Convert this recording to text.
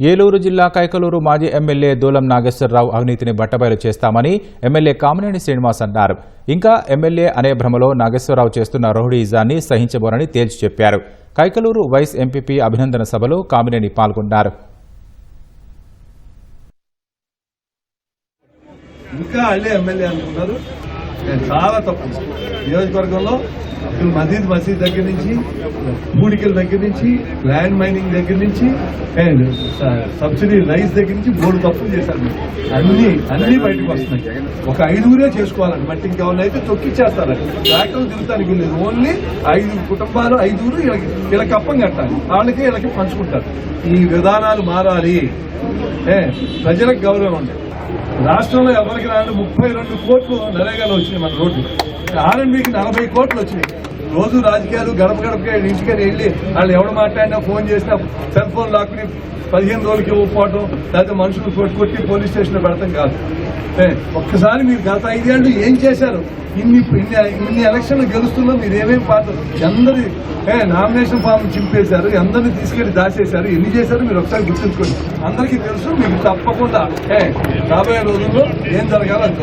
ఏలూరు జిల్లా కైకలూరు మాజీ ఎమ్మెల్యే దూలం నాగేశ్వరరావు అవినీతిని బట్టబయలు చేస్తామని ఎమ్మెల్యే కామినేని శ్రీనివాస్ అన్నారు. ఇంకా ఎమ్మెల్యే అనే భ్రమలో నాగేశ్వరరావు చేస్తున్న రౌడీయిజాన్ని సహించబోనని తేల్చి చెప్పారు. కైకలూరు వైస్ ఎంపీపీ అభినందన సభలో కామినేని పాల్గొన్నారు. ఇంకా ఎమ్మెల్యే అనుకున్నారు. నేను చాలా తప్పు నియోజకవర్గంలో అబ్దుల్ మజీద్ మసీద్ దగ్గర నుంచి మూడికల దగ్గర నుంచి ల్యాండ్ మైనింగ్ దగ్గర నుంచి and సబ్సిడీ రైస్ దగ్గర నుంచి మూడు తప్పులు చేశారు అన్ని అన్ని బయటకు వస్తున్నాయి. ఒక ఐదుగురే చేసుకోవాలండి బట్ ఇంకెవరిని అయితే తొక్కిచ్చేస్తారు ట్రాక్టర్లు తిరుగుతానికి లేదు ఓన్లీ ఐదు కుటుంబాలు ఐదుగురు ఇలా కప్పం కట్టాలి. వాళ్ళకి వీళ్ళకి పంచుకుంటారు. ఈ విధానాలు మారాలి. ప్రజలకు గౌరవం ఉండాలి. రాష్ట్రంలో ఎవరికి రాని ముప్పై రెండు కోట్లు నరేగాలో వచ్చినాయి మన రోడ్లు ఆర్ఎండ్బికి నలభై కోట్లు వచ్చినాయి రోజు రాజకీయాలు గడప గడపకి ఇంటికి వెళ్ళి వాళ్ళు ఎవడు మాట్లాడినా ఫోన్ చేసినా సెల్ ఫోన్ లాక్కుని పదిహేను రోజులకి ఇవ్వకపోవడం లేకపోతే మనుషులు కొట్టి పోలీస్ స్టేషన్లో పెడతాం కాదు. ఏ, ఒక్కసారి మీరు గత ఐదేళ్ళు ఏం చేశారు? ఇన్ని ఇన్ని ఇన్ని ఎలక్షన్లు గెలుస్తున్నా మీరు ఏమేమి పాట అందరి నామినేషన్ ఫామ్ చింపేశారు అందరిని తీసుకెళ్ళి దాచేశారు ఎన్ని చేశారు మీరు ఒకసారి గుర్తుంచుకోండి. అందరికీ తెలుసు మీకు తప్పకుండా ఏ, రాబోయే రోజుల్లో ఏం జరగాలో అది